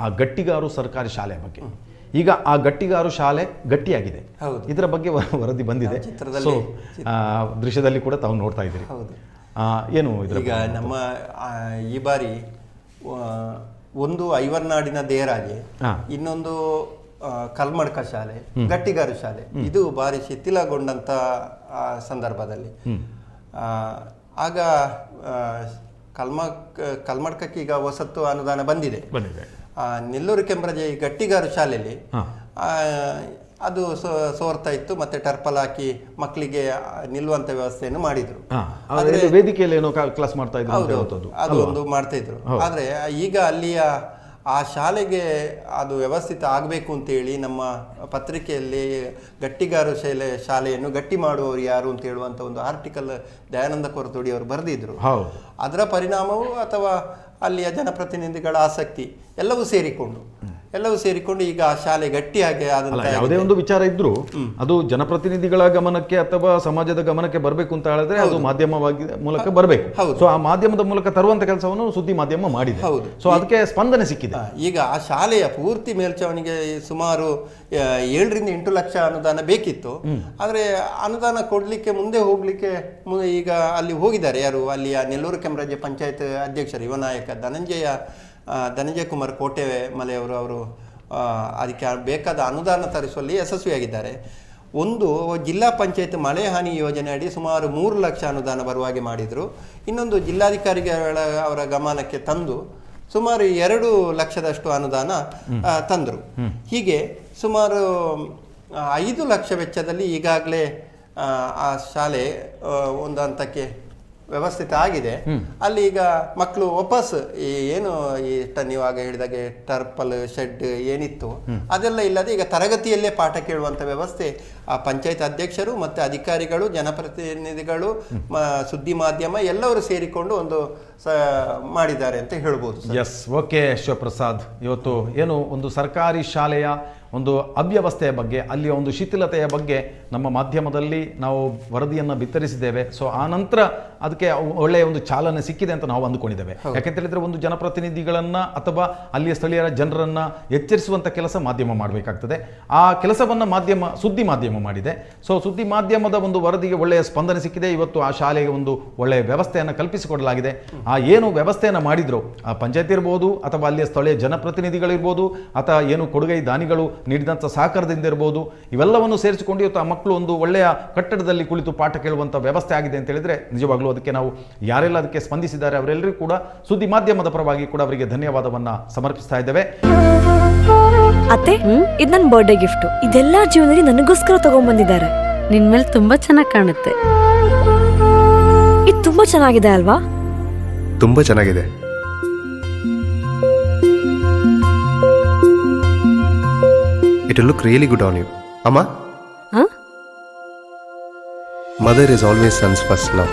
ಆ ಗಟ್ಟಿಗಾರು ಸರ್ಕಾರಿ ಶಾಲೆ ಬಗ್ಗೆ. ಈಗ ಆ ಗಟ್ಟಿಗಾರು ಶಾಲೆ ಗಟ್ಟಿಯಾಗಿದೆ. ಇದರ ಬಗ್ಗೆ ವರದಿ ಬಂದಿದೆ. ಚಿತ್ರದಲ್ಲಿ- ಸೊ ದೃಶ್ಯದಲ್ಲಿ ಕೂಡ ತಾವು ನೋಡ್ತಾ ಇದ್ದೀರಿ. ಏನು ಇದರ ಈಗ ನಮ್ಮ ಈ ಬಾರಿ ಒಂದು ಐವರ್ನಾಡಿನ ದೇರಾಜೆ ಇನ್ನೊಂದು ಕಲ್ಮಡ್ಕ ಶಾಲೆ ಗಟ್ಟಿಗಾರು ಶಾಲೆ. ಇದು ಬಾರಿ ಶಿಥಿಲಗೊಂಡಂತ ಸಂದರ್ಭದಲ್ಲಿ. ಆಗ ಕಲ್ಮ ಕಲ್ಮಡ್ಕಕ್ಕೆ ಈಗ ಹೊಸತ್ತು ಅನುದಾನ ಬಂದಿದೆ. ನೆಲ್ಲೂರು ಕೆಂಬ್ರಜೆ ಗಟ್ಟಿಗಾರು ಶಾಲೆಯಲ್ಲಿ ಆ, ಅದು ಸೋರ್ತಾ ಇತ್ತು ಮತ್ತೆ ಟರ್ಪಲ್ ಹಾಕಿ ಮಕ್ಕಳಿಗೆ ನಿಲ್ಲುವಂತ ವ್ಯವಸ್ಥೆಯನ್ನು ಮಾಡಿದ್ರು. ವೇದಿಕೆಯಲ್ಲಿ ಏನೋ ಕ್ಲಾಸ್ ಮಾಡ್ತಾ ಇದ್ರು ಅದು ಒಂದು ಮಾಡ್ತಾ ಇದ್ರು. ಆದ್ರೆ ಈಗ ಅಲ್ಲಿಯ ಆ ಶಾಲೆಗೆ ಅದು ವ್ಯವಸ್ಥಿತ ಆಗಬೇಕು ಅಂತೇಳಿ ನಮ್ಮ ಪತ್ರಿಕೆಯಲ್ಲಿ ಗಟ್ಟಿಗಾರು ಶೈಲೆ ಶಾಲೆಯನ್ನು ಗಟ್ಟಿ ಮಾಡುವವರು ಯಾರು ಅಂತ ಹೇಳುವಂಥ ಒಂದು ಆರ್ಟಿಕಲ್ ದಯಾನಂದ ಕೊರತೋಡಿ ಅವರು ಬರೆದಿದ್ರು. ಹೌದು. ಅದರ ಪರಿಣಾಮವು ಅಥವಾ ಅಲ್ಲಿಯ ಜನಪ್ರತಿನಿಧಿಗಳ ಆಸಕ್ತಿ ಎಲ್ಲವೂ ಸೇರಿಕೊಂಡು. ಎಲ್ಲವೂ ಸೇರಿಕೊಂಡು ಈಗ ಆ ಶಾಲೆ ಗಟ್ಟಿಯಾಗಿ ಅಲ್ಲ ಯಾವುದೇ ಒಂದು ವಿಚಾರ ಇದ್ರೂ ಅದು ಜನಪ್ರತಿನಿಧಿಗಳ ಗಮನಕ್ಕೆ ಅಥವಾ ಸಮಾಜದ ಗಮನಕ್ಕೆ ಬರಬೇಕು ಅಂತ ಹೇಳಿದ್ರೆ ಅದು ಮಾಧ್ಯಮವಾಗಿ ಮೂಲಕ ಬರಬೇಕು. ಹೌದು. ಸೊ ಆ ಮಾಧ್ಯಮದ ಮೂಲಕ ತರುವಂತ ಕೆಲಸವನ್ನು ಸುದ್ದಿ ಮಾಧ್ಯಮ ಮಾಡಿದೆ. ಹೌದು. ಸೊ ಅದಕ್ಕೆ ಸ್ಪಂದನೆ ಸಿಕ್ಕಿದೆ. ಈಗ ಆ ಶಾಲೆಯ ಪೂರ್ತಿ ಮೇಲ್ಚಾವಣಿಗೆ ಸುಮಾರು ಆ, ಏಳರಿಂದ ಎಂಟು ಲಕ್ಷ ಅನುದಾನ ಬೇಕಿತ್ತು. ಆದರೆ ಅನುದಾನ ಕೊಡಲಿಕ್ಕೆ ಮುಂದೆ ಹೋಗ್ಲಿಕ್ಕೆ ಈಗ ಅಲ್ಲಿ ಹೋಗಿದ್ದಾರೆ ಯಾರು? ಅಲ್ಲಿಯ ನೆಲ್ಲೂರು ಕೆಂಬರಾಜೆ ಪಂಚಾಯತ್ ಅಧ್ಯಕ್ಷರು ಯುವನಾಯಕ ಧನಂಜಯ ಧನಂಜಯ ಕುಮಾರ್ ಕೋಟೆ ಮಲೆಯವರು ಅವರು ಅದಕ್ಕೆ ಬೇಕಾದ ಅನುದಾನ ತರಿಸುವಲ್ಲಿ ಯಶಸ್ವಿಯಾಗಿದ್ದಾರೆ. ಒಂದು ಜಿಲ್ಲಾ ಪಂಚಾಯತ್ ಮಳೆ ಹಾನಿ ಯೋಜನೆ ಅಡಿ ಸುಮಾರು ಮೂರು ಲಕ್ಷ ಅನುದಾನ ಬರುವ ಹಾಗೆ ಮಾಡಿದ್ರು. ಇನ್ನೊಂದು ಜಿಲ್ಲಾಧಿಕಾರಿಗಳ ಅವರ ಗಮನಕ್ಕೆ ತಂದು ಸುಮಾರು ಎರಡು ಲಕ್ಷದಷ್ಟು ಅನುದಾನ ತಂದರು. ಹೀಗೆ ಸುಮಾರು ಐದು ಲಕ್ಷ ವೆಚ್ಚದಲ್ಲಿ ಈಗಾಗಲೇ ಆ ಶಾಲೆ ಒಂದು ಹಂತಕ್ಕೆ ವ್ಯವಸ್ಥಿತ ಆಗಿದೆ. ಅಲ್ಲಿ ಈಗ ಮಕ್ಕಳು ವಾಪಸ್ ಈ ಏನು ಈ ನೀವಾಗ ಹೇಳಿದಾಗೆ ಟರ್ಪಲ್ ಶೆಡ್ ಏನಿತ್ತು ಅದೆಲ್ಲ ಇಲ್ಲದೆ ಈಗ ತರಗತಿಯಲ್ಲೇ ಪಾಠ ಕೇಳುವಂತ ವ್ಯವಸ್ಥೆ ಆ ಪಂಚಾಯತ್ ಅಧ್ಯಕ್ಷರು ಮತ್ತೆ ಅಧಿಕಾರಿಗಳು ಜನಪ್ರತಿನಿಧಿಗಳು ಮ- ಸುದ್ದಿ ಮಾಧ್ಯಮ ಎಲ್ಲರೂ ಸೇರಿಕೊಂಡು ಒಂದು ಸ ಮಾಡಿದ್ದಾರೆ ಅಂತ ಹೇಳ್ಬೋದು ಎಸ್ ಓಕೆ ಶಿವಪ್ರಸಾದ್ ಇವತ್ತು ಏನು ಒಂದು ಸರ್ಕಾರಿ ಶಾಲೆಯ ಒಂದು ಅವ್ಯವಸ್ಥೆಯ ಬಗ್ಗೆ ಅಲ್ಲಿಯ ಒಂದು ಶಿಥಿಲತೆಯ ಬಗ್ಗೆ ನಮ್ಮ ಮಾಧ್ಯಮದಲ್ಲಿ ನಾವು ವರದಿಯನ್ನು ಬಿತ್ತರಿಸಿದ್ದೇವೆ. ಸೊ ಆ ನಂತರ ಅದಕ್ಕೆ ಒಳ್ಳೆಯ ಒಂದು ಚಾಲನೆ ಸಿಕ್ಕಿದೆ ಅಂತ ನಾವು ಅಂದುಕೊಂಡಿದ್ದೇವೆ. ಯಾಕೆಂತ ಹೇಳಿದ್ರೆ ಒಂದು ಜನಪ್ರತಿನಿಧಿಗಳನ್ನು ಅಥವಾ ಅಲ್ಲಿಯ ಸ್ಥಳೀಯರ ಜನರನ್ನು ಎಚ್ಚರಿಸುವಂಥ ಕೆಲಸ ಮಾಧ್ಯಮ ಮಾಡಬೇಕಾಗ್ತದೆ. ಆ ಕೆಲಸವನ್ನು ಮಾಧ್ಯಮ ಸುದ್ದಿ ಮಾಧ್ಯಮ ಮಾಡಿದೆ. ಸೊ ಸುದ್ದಿ ಮಾಧ್ಯಮದ ಒಂದು ವರದಿಗೆ ಒಳ್ಳೆಯ ಸ್ಪಂದನೆ ಸಿಕ್ಕಿದೆ. ಇವತ್ತು ಆ ಶಾಲೆಗೆ ಒಂದು ಒಳ್ಳೆಯ ವ್ಯವಸ್ಥೆಯನ್ನು ಕಲ್ಪಿಸಿಕೊಡಲಾಗಿದೆ. ಆ ಏನು ವ್ಯವಸ್ಥೆಯನ್ನು ಮಾಡಿದ್ರು ಆ ಪಂಚಾಯತ್ ಇರ್ಬೋದು ಅಥವಾ ಅಲ್ಲಿಯ ಸ್ಥಳೀಯ ಜನಪ್ರತಿನಿಧಿಗಳಿರ್ಬೋದು ಅಥವಾ ಏನು ಕೊಡುಗೈ ದಾನಿಗಳು ನೀಡಿದಂಥ ಸಹಕಾರದಿಂದ ಇರ್ಬೋದು ಇವೆಲ್ಲವನ್ನು ಸೇರಿಸಿಕೊಂಡು ಇವತ್ತು ಆ ಮಕ್ಕಳು ಒಂದು ಒಳ್ಳೆಯ ಕಟ್ಟಡದಲ್ಲಿ ಕುಳಿತು ಪಾಠ ಕೇಳುವಂಥ ವ್ಯವಸ್ಥೆ ಆಗಿದೆ ಅಂತ ಹೇಳಿದ್ರೆ ನಿಜವಾಗ್ಲೂ ಅದಕ್ಕೆ ನಾವು ಯಾರೆಲ್ಲ ಅದಕ್ಕೆ ಸ್ಪಂದಿಸಿದ್ದಾರೆ ಅವರೆಲ್ಲರಿಗೂ ಕೂಡ ಸುದ್ದಿ ಮಾಧ್ಯಮದ ಪರವಾಗಿ ಕೂಡ ಅವರಿಗೆ ಧನ್ಯವಾದವನ್ನು ಸಮರ್ಪಿಸ್ತಾ ಇದ್ದೇವೆ. ಅತ್ತೆ ಇದು ನನ್ನ ಬರ್ಡೇ ಗಿಫ್ಟ್ ಇದೆಲ್ಲ ಜೀವನದಲ್ಲಿ ನನಗೋಸ್ಕರ ತಗೊಂಡ್ಬಂದಿದ್ದಾರೆ ನಿನ್ ಮೇಲೆ ತುಂಬಾ ಚೆನ್ನಾಗಿ ಕಾಣುತ್ತೆ. ಇದು ತುಂಬಾ ಚೆನ್ನಾಗಿದೆ ಅಲ್ವಾ? ತುಂಬಾ ಚೆನ್ನಾಗಿದೆ. It look really good on you ಅಮ್ಮ ಹ? Mother is always sons first love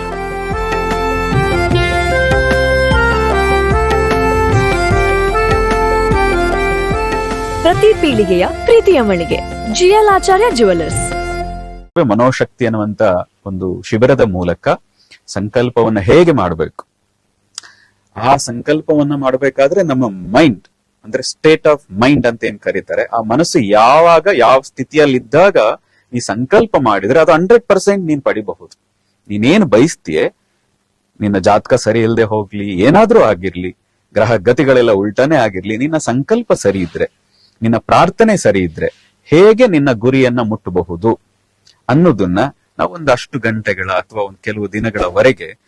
ಪ್ರತಿ ಪೀಳಿಗೆಯ ಪ್ರೀತಿಯ ಮಳಿಗೆ. ಜಿಎಲ್ ಆಚಾರ್ಯ ಜುವೆಲ್ಲರ್ಸ್ ಮನೋಶಕ್ತಿ ಅನ್ನುವಂತ ಒಂದು ಶಿಬಿರದ ಮೂಲಕ ಸಂಕಲ್ಪವನ್ನ ಹೇಗೆ ಮಾಡಬೇಕು? ಆ ಸಂಕಲ್ಪವನ್ನ ಮಾಡಬೇಕಾದ್ರೆ ನಮ್ಮ ಮೈಂಡ್ ಅಂದ್ರೆ ಸ್ಟೇಟ್ ಆಫ್ ಮೈಂಡ್ ಅಂತ ಏನ್ ಕರೀತಾರೆ, ಆ ಮನಸ್ಸು ಯಾವಾಗ ಯಾವ ಸ್ಥಿತಿಯಲ್ಲಿದ್ದಾಗ ನೀ ಸಂಕಲ್ಪ ಮಾಡಿದ್ರೆ ಅದು ಹಂಡ್ರೆಡ್ ಪರ್ಸೆಂಟ್ ನೀನ್ ಪಡಿಬಹುದು. ನೀನೇನು ಬಯಸ್ತೀಯೇ, ನಿನ್ನ ಜಾತಕ ಸರಿ ಇಲ್ಲದೆ ಹೋಗ್ಲಿ, ಏನಾದ್ರೂ ಆಗಿರ್ಲಿ ಗ್ರಹ ಗತಿಗಳೆಲ್ಲ ಉಲ್ಟಾನೆ ಆಗಿರ್ಲಿ, ನಿನ್ನ ಸಂಕಲ್ಪ ಸರಿ ಇದ್ರೆ, ನಿನ್ನ ಪ್ರಾರ್ಥನೆ ಸರಿ ಇದ್ರೆ, ಹೇಗೆ ನಿನ್ನ ಗುರಿಯನ್ನ ಮುಟ್ಟಬಹುದು ಅನ್ನೋದನ್ನ ನಾವು ಒಂದಷ್ಟು ಗಂಟೆಗಳ ಅಥವಾ ಒಂದು ಕೆಲವು ದಿನಗಳವರೆಗೆ